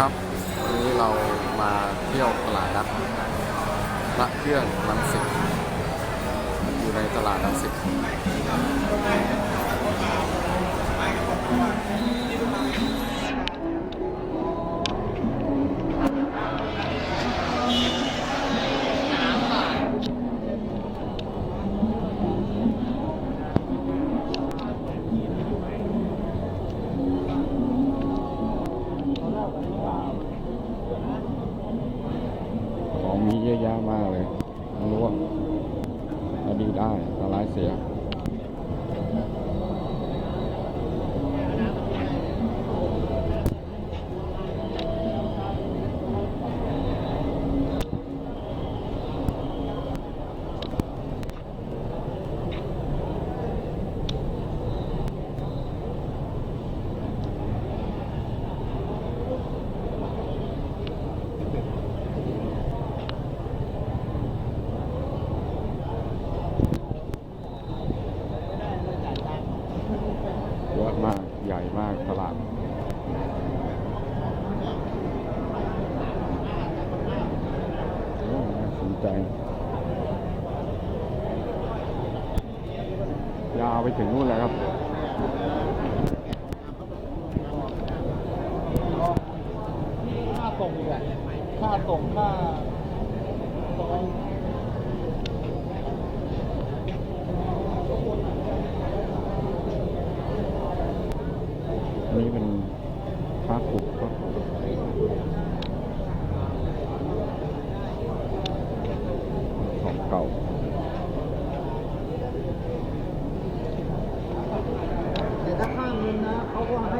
ครับวันนี้เรามาเที่ยวตลาดนัดพระเครื่องลังสิตอยู่ในตลาดลังสิต ยอะมากเลยไม่รู้ว่าเอาดีได้ตลายเสีย ญ่มากตลาดสนใจ ยาวไปถึงนู่นเลยครับค่าส่งอีกอะค่าส่งค่าส่ง นี่เป็นพระกุกพระกุกของเก่า แต่ถ้าข้ามเงินนะเขาก็ให้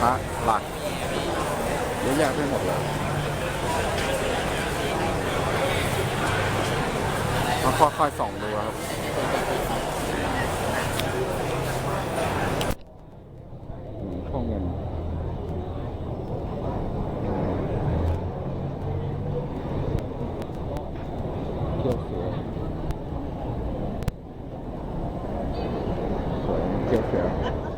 พระหลักเยอะแยะไปหมดเลยมาค่อยๆส่องดูครับข้องเงินเกี่ยวเสือเกี่ยวเสือ